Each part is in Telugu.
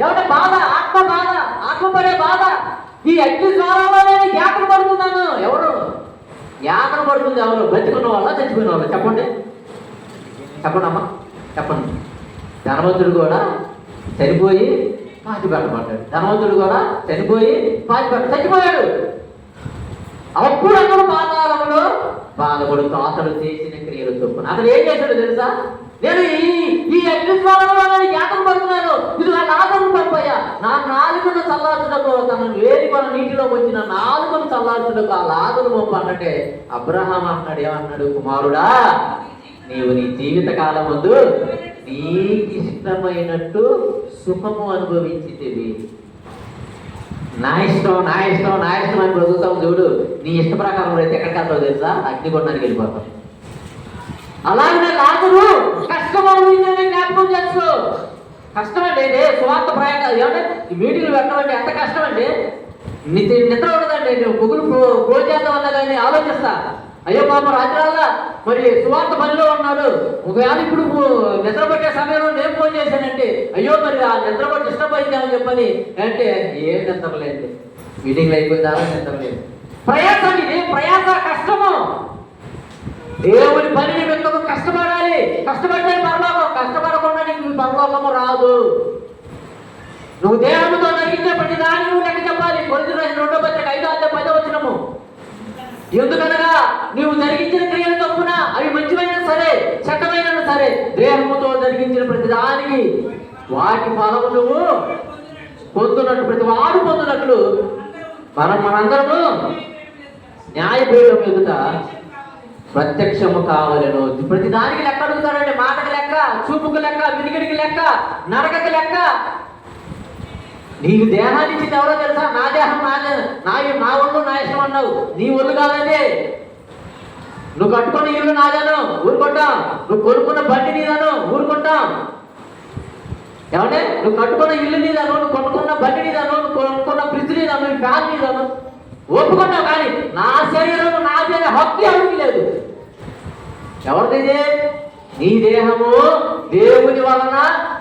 ఏమంటే బాధ? ఆత్మ బాధ ఆత్మ పడే బాధ? ఈ అగ్ని ద్వారాలో నేను యాతన పడుతున్నాను. ఎవరు? యాతన పడుతుంది ఎవరు? బతికున్న వాళ్ళ చచ్చిపోయిన వాళ్ళ? చెప్పండి. చెప్పండి అమ్మా. చెప్పండి. ధనవంతుడు కూడా చనిపోయి పాతి పెట్టబడ్డాడు ధనవంతుడు కూడా చనిపోయి పాతి పెట్ట చచ్చిపోయాడు. అప్పుడు అతను పాతాళంలో బాధపడుతూ అతడు చేసిన క్రియలు చొప్పున అతడు ఏం చేశాడు తెలుసా? నేను ఈ ఈ అగ్నిస్వాలంలో నేను పడుతున్నాను. ఇది నా నాదను పడిపోయా నా నాలుగును చల్లార్చుటకు తన వేరి మన నీటిలో వచ్చిన నాలుగును చల్లార్చుటకు ఆ లాదును మొప్ప అన్నట్టే అబ్రహాం అన్నాడు ఏమన్నాడు కుమారుడా? నీవు నీ జీవిత కాలం ముందు నీకు ఇష్టమైనట్టు సుఖము అనుభవించితివి. నా ఇష్టం నా ఇష్టం నా ఇష్టం అని బ్రతుకుతాం చూడు. నీ ఇష్ట ప్రకారం అయితే ఎక్కడికి వెళ్తావు తెలుసా? అగ్నికొండానికి వెళ్ళిపోతాం అలాగనే లాజరు కష్టం జ్ఞాపకం చేసుకో కష్టమండి అండి సువార్త స్వార్థ ఏమంటే మీటింగ్లు పెట్టమంటే ఎంత కష్టం అండి నిద్ర నిద్ర ఉండదండి. నేను పొగులు క్లోజ్ చేద్దాం అన్నా కానీ ఆలోచిస్తా. అయ్యో పాప రాజరాల మరి సువార్త పనిలో ఉన్నాడు. ఒకవేళ ఇప్పుడు నిద్రపట్టే సమయంలో నేను ఫోన్ చేశానంటే అయ్యో మరి ఆ నిద్ర పట్టి డిస్టర్బ్ అయిందేమని చెప్పని అంటే ఏం నిద్రలేదు మీటింగ్లు అయిపోయిందా నిద్ర లేదు. ఇది ప్రయాస కష్టం. దేవుని పని నిమిత్తము కష్టపడాలి. కష్టపడితే పరలోకం కష్టపడకుండా నీకు పరలోకము రాదు. నువ్వు దేవునితో జరిగించే ప్రతి దాన్ని నువ్వు లెక్క చెప్పాలి? కొద్ది రోజు రెండో పత్రిక ఐదో అధ్యాయం పదో వచ్చినము ఎందుకనగా నీవు జరిగించిన క్రియలు తప్పున? అవి మంచివైనా సరే చెడ్డమైనా సరే దేహముతో జరిగించిన ప్రతి దానికి వాటి ఫలము నువ్వు పొందునట్టు ప్రతి వాడు పొందునట్లు మనం మనందరము న్యాయపీఠం ఎదుట ప్రత్యక్షము కావలను. ప్రతి దానికి లెక్క అడుగుతాడండి. మాటకు లెక్క చూపుకు లెక్క వినికిడికి లెక్క నడకకి లెక్క. నీకు దేహాన్ని ఇచ్చింది ఎవరో తెలుసా? నా దేహం నా నా నా ఒళ్ళు నా ఇష్టం అన్నావు. నీ ఒళ్ళు కాదండి. నువ్వు కట్టుకున్న ఇల్లు నాదాను. ఊరుకుంటాం. నువ్వు కొనుక్కున్న బండి నీదాను. ఊరుకుంటాం. ఏమంటే నువ్వు కట్టుకున్న ఇల్లు నీదాను. నువ్వు కొనుక్కున్న బండి నీదాను. నువ్వు కొనుక్కున్న ఫ్రిడ్జ్ నీదాను. నీ ఫ్యాన్ నీదాను. ఒప్పుకున్నావు కానీ నా శరీరం నా అనే హక్కు ఎవరిది నీ దేహము దేవుని వలన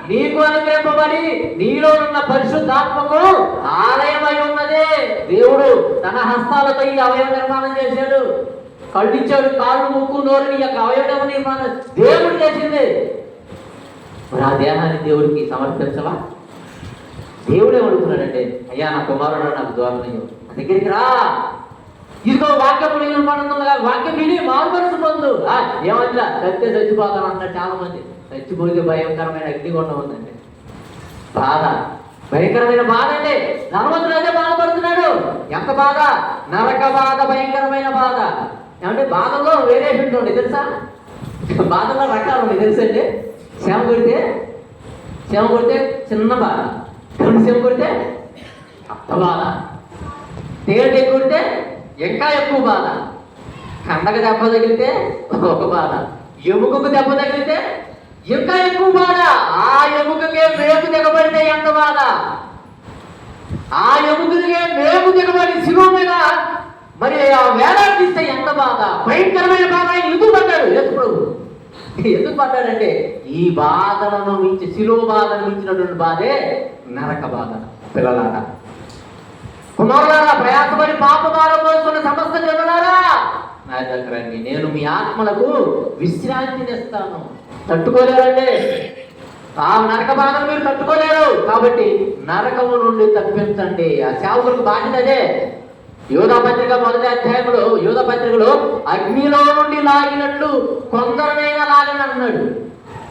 నీకు అనుగ్రహింపబడి నీలో ఉన్న పరిశుద్ధాత్మకు ఆలయమై ఉన్నదే. దేవుడు తన హస్తాలతో ఈ అవయవ నిర్మాణం చేశాడు. కళ్ళిచ్చాడు కాళ్ళు ముక్కు నోరు నీ యొక్క అవయవ నిర్మాణం దేవుడు చేసింది. మరి ఆ దేహాన్ని దేవుడికి సమర్పించవా? దేవుడే అడుగుతున్నాడంటే అయ్యా నా కుమారుడు నాకు దూరం దగ్గరికి రా. ఇదిగో వాక్యం వినపడుతుందిగా వాక్యం విని మారు మనసు పొందు. ఆ, ఏమన్నా సత్య చచ్చిపోతాను అంటారు చాలా మంది చచ్చిపోతే భయంకరమైన అగ్నిగుండం ఉందండి. బాధ. భయంకరమైన బాధ అండి. ధనవంతుడు అదే బాధపడుతున్నాడు. ఎంత బాధ? నరక బాధ భయంకరమైన బాధ. ఏమంటే బాధలో వేరియేషన్ ఉంటుంది తెలుసా? బాధలో రకాలు ఉన్నాయి తెలుసండి శ్యామ కొడితే శ్యామ కొడితే చిన్న బాధ. రెండు కొడితే అత్త బాధ. తేలిట కొడితే ఇంకా ఎక్కువ బాధ. కండకు దెబ్బ తగిలితే ఒక బాధ. ఎముకకు దెబ్బ తగిలితే ఇంకా ఎక్కువ బాధ. ఆ ఎముకకే మేపు దిగబడితే ఎంత బాధ? ఆ ఎముకలకే మేపు దిగబడి శివం మీద మరి ఆ వేలాడిస్తే ఎంత బాధ? భయంకరమైన బాధ. ఎందుకు పడ్డాడు? ఎప్పుడు ప్రభు. ఎందుకు పడ్డాడంటే ఈ బాధలను మించి శిలో బాధను మించినటువంటి బాధే నరక బాధ. పిల్లలాట కుమారులారా ప్రయాసపడి పాప భారం సమస్త జనులారా. నా దగ్గరండి నేను మీ ఆత్మలకు విశ్రాంతినిస్తాను తట్టుకోలేరండి. ఆ నరక బాధను మీరు తట్టుకోలేరు. కాబట్టి నరకము నుండి తప్పించండి. ఆ సేవకులకు బాధ్యత అదే. యోధ పత్రిక మొదటి అధ్యాయంలో యోధ పత్రికలో అగ్నిలో నుండి లాగినట్లు కొందరినైనా లాగని అన్నాడు.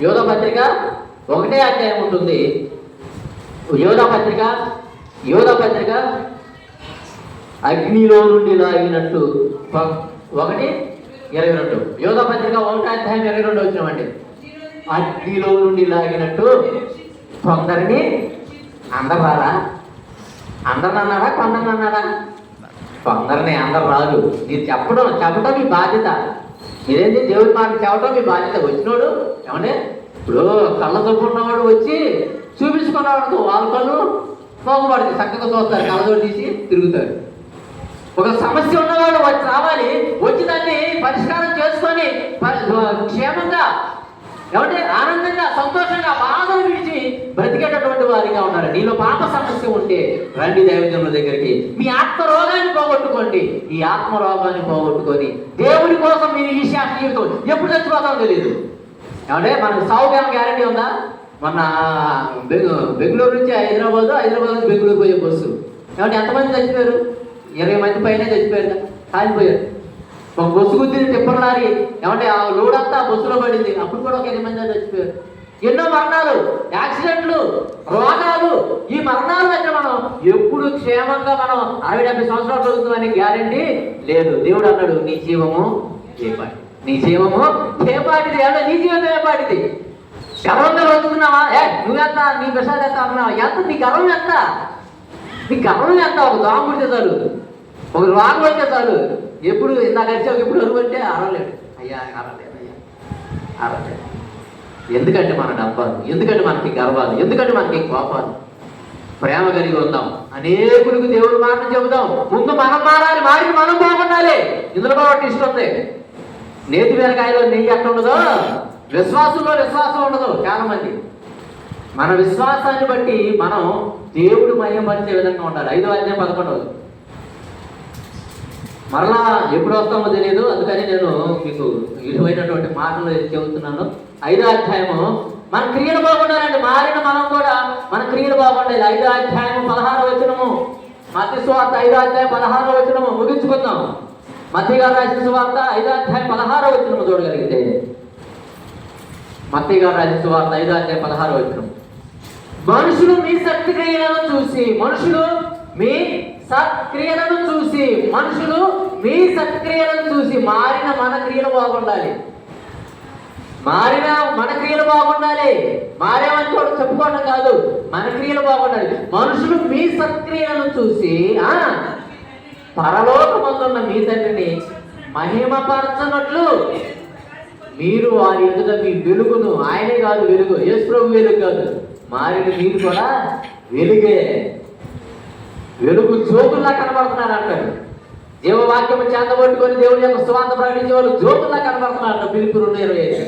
యోధ పత్రిక ఒకటే అధ్యాయం ఉంటుంది. యోధ పత్రిక యోధ పత్రిక అగ్నిలో నుండి లాగినట్టు. ఒకటి ఇరవై రెండు. యోధ పత్రిక ఒకటి అధ్యాయం ఇరవై రెండు వచ్చినామండి అగ్నిలో నుండి లాగినట్టు. కొందరిని అందబారా అందరిని అన్నాడా? కొందరిని అన్నాడా? కొందరిని అందరు రాదు. మీరు చెప్పడం చెప్పడం మీ బాధ్యత. మీరేంటి దేవుడి మాట చెప్పడం మీ బాధ్యత? వచ్చినోడు ఏమంటే ఇప్పుడు కళ్ళ జబ్బు ఉన్నవాడు వచ్చి చూపించుకున్నవాడు వాళ్ళ కళ్ళు పోగబడుతుంది చక్కగా చూస్తారు. కళ్ళతో తీసి తిరుగుతారు. ఒక సమస్య ఉన్నవాడు వచ్చి రావాలి వచ్చి దాన్ని పరిష్కారం చేసుకొని క్షేమంగా ఏమంటే ఆనందంగా సంతోషంగా బాధలు విడిచి బ్రతికేటటువంటి వారిగా ఉన్నారు. నీలో పాప సమస్య ఉంటే రండి దైవజనుల దగ్గరికి. మీ ఆత్మ రోగాన్ని పోగొట్టుకోండి. ఈ ఆత్మ రోగాన్ని పోగొట్టుకొని దేవుని కోసం మీరు ఈ శాఖ జీవితం ఎప్పుడు చచ్చిపోతామో తెలియదు ఏమంటే మనకు సౌకర్యం గ్యారంటీ ఉందా? మన బెంగ- బెంగళూరు నుంచి హైదరాబాద్ హైదరాబాద్ నుంచి బెంగళూరు పోయే బస్సు. ఏమంటే ఎంతమంది చచ్చిపోయారు? ఇరవై మంది పైన చచ్చిపోయారు కదా కాలిపోయారు ఒక బొస్సు గుద్దిన టిప్పర్ లారీ ఏమంటే ఆ లోడ్ అంతా బొస్సులో పడింది. అప్పుడు కూడా ఒక ఇరవై మంది చచ్చిపోయారు. ఎన్నో మరణాలు యాక్సిడెంట్లు రోగాలు. ఈ మరణాలు దగ్గర మనం ఎప్పుడు క్షేమంగా మనం అరవై డెబ్బై సంవత్సరాలు చదువుతుందని గ్యారంటీ లేదు. దేవుడు అన్నాడు నీ జీవము ఏపాటి నీ జీవము ఏపాటిది అంటే నీ జీవితం ఏపాటిది గర్వంగా బ్రతుకున్నావా ఏ నువ్వెంత నీ ప్రసాద్ ఎంత అన్నావా? ఎంత నీ గర్వం ఎంత? నీ గర్వం ఎంత? ఒక దోమ పుడితే చాలు. ఒక రోగం వస్తే చాలు. ఎప్పుడు ఇందాక వచ్చావు ఎప్పుడు అరువు అంటే అరవలేడు అయ్యా అరవలేదు అయ్యా. అరవలేదు. ఎందుకంటే మన డబ్బాలు ఎందుకంటే మనకి గర్వాలు ఎందుకంటే మనకి కోపాలు. ప్రేమ కలిగి ఉందాం. అనేకులకు దేవుడు మాట చెబుదాం. ముందు మనం మారాలి మారి మనం బాగుండాలి ఇందులో కాబట్టి ఇస్తుంది ఇష్టం ఉంది. నేతి వెనకాయలో నెయ్యి ఎట్లా ఉండదో? విశ్వాసంలో విశ్వాసం ఉండదు చాలా మంది మన విశ్వాసాన్ని బట్టి మనం దేవుడు మహిమపరిచే విధంగా ఉండాలి. ఐదో అధ్యాయం పదకొండవది మరలా ఎప్పుడు వస్తామో తెలియదు అందుకని నేను మీకు విలువైనటువంటి మాటలు చెబుతున్నాను. ఐదో అధ్యాయము మన క్రియలు బాగుండాలండి. మారిన మనం కూడా మన క్రియలు బాగుండాలి. ఐదో అధ్యాయము పదహారు వచనము. మతి సువార్త ఐదో అధ్యాయం పదహారో వచనము ముగించుకుందాం. మత్తి గారు రాసిన సువార్త ఐదో అధ్యాయం పదహారో వచనము చూడగలిగితే. మత్తి గారు రాసిన సువార్త ఐదో అధ్యాయం పదహారో వచనం మనుషులు మీ శక్తి క్రియలను చూసి మనుషులు మీ సత్క్రియలను చూసి మనుషులు మీ సత్క్రియలను చూసి మారిన మన క్రియలు బాగుండాలి. మారిన మన క్రియలు బాగుండాలి. మారేమని కూడా చెప్పుకోవడం కాదు మన క్రియలు బాగుండాలి. మనుషులు మీ సత్క్రియలను చూసి పరలోకమందున్న మీ తండ్రిని మహిమపరచనట్లు మీరు వారి ఎదుట మీ వెలుగును ఆయనే కాదు వెలుగు యేసు ప్రభు వెలుగు కాదు మారిన మీరు కూడా వెలుగే. వెలుగు జ్యోతుల్లా కనబడుతున్నారు అంటాడు. జీవవాక్యము చేతబట్టుకొని దేవుని యొక్క స్వార్థ ప్రకటించే వాళ్ళు జ్యోతుల్లా కనబడుతున్నారు పిలుపు రెండు ఇరవై ఐదు.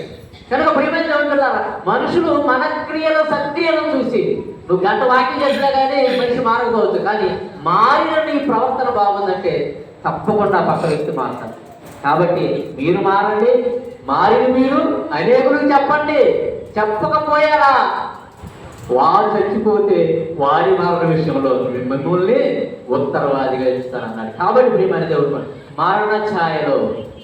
కనుక ప్రియమైన దేవులారా మనుషులు మన క్రియలు సత్క్రియలను చూసి నువ్వు గంట వాక్యం చేసినా కానీ మనిషి మారకపోవచ్చు కానీ మారిన నీ ప్రవర్తన బాగుందంటే తప్పకుండా పక్క వ్యక్తి మారుతారు కాబట్టి మీరు మారండి మారిన మీరు అనేకులకు చెప్పండి. చెప్పకపోయారా? వారు చచ్చిపోతే వారి మరణ విషయంలో మిమ్మల్ని ఉత్తరవాదిగా ఇస్తానన్నాడు కాబట్టి ప్రియమైన దేవుడు మరణ ఛాయలో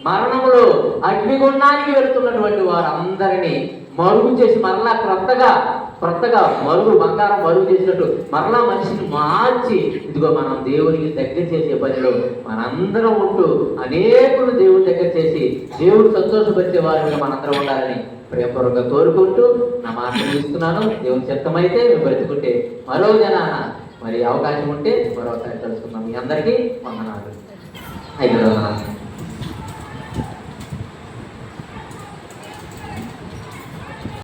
మరణములో అగ్నిగుండానికి వెళుతున్నటువంటి వారందరినీ మరుగు చేసి మరలా క్రొత్తగా క్రొత్తగా మరుగు బంగారం మరుగు చేసినట్టు మరలా మనిషిని మార్చి ఇదిగో మనం దేవునికి దగ్గర చేసే పనిలో మనందరం ఉంటూ అనేకులు దేవుని దగ్గర చేసి దేవుడు సంతోషపరిచే వారిగా మనందరం ఉండాలని ప్రేమపూర్వకంగా కోరుకుంటూ నా మాట ముగిస్తున్నాను దేవుని చిత్తమైతే మేము బ్రతుకుంటే మరో జనాన మరి అవకాశం ఉంటే మరొకసారి తెలుసుకుందాం మీ అందరికీ వందనాలు. ఐదు వందనాలు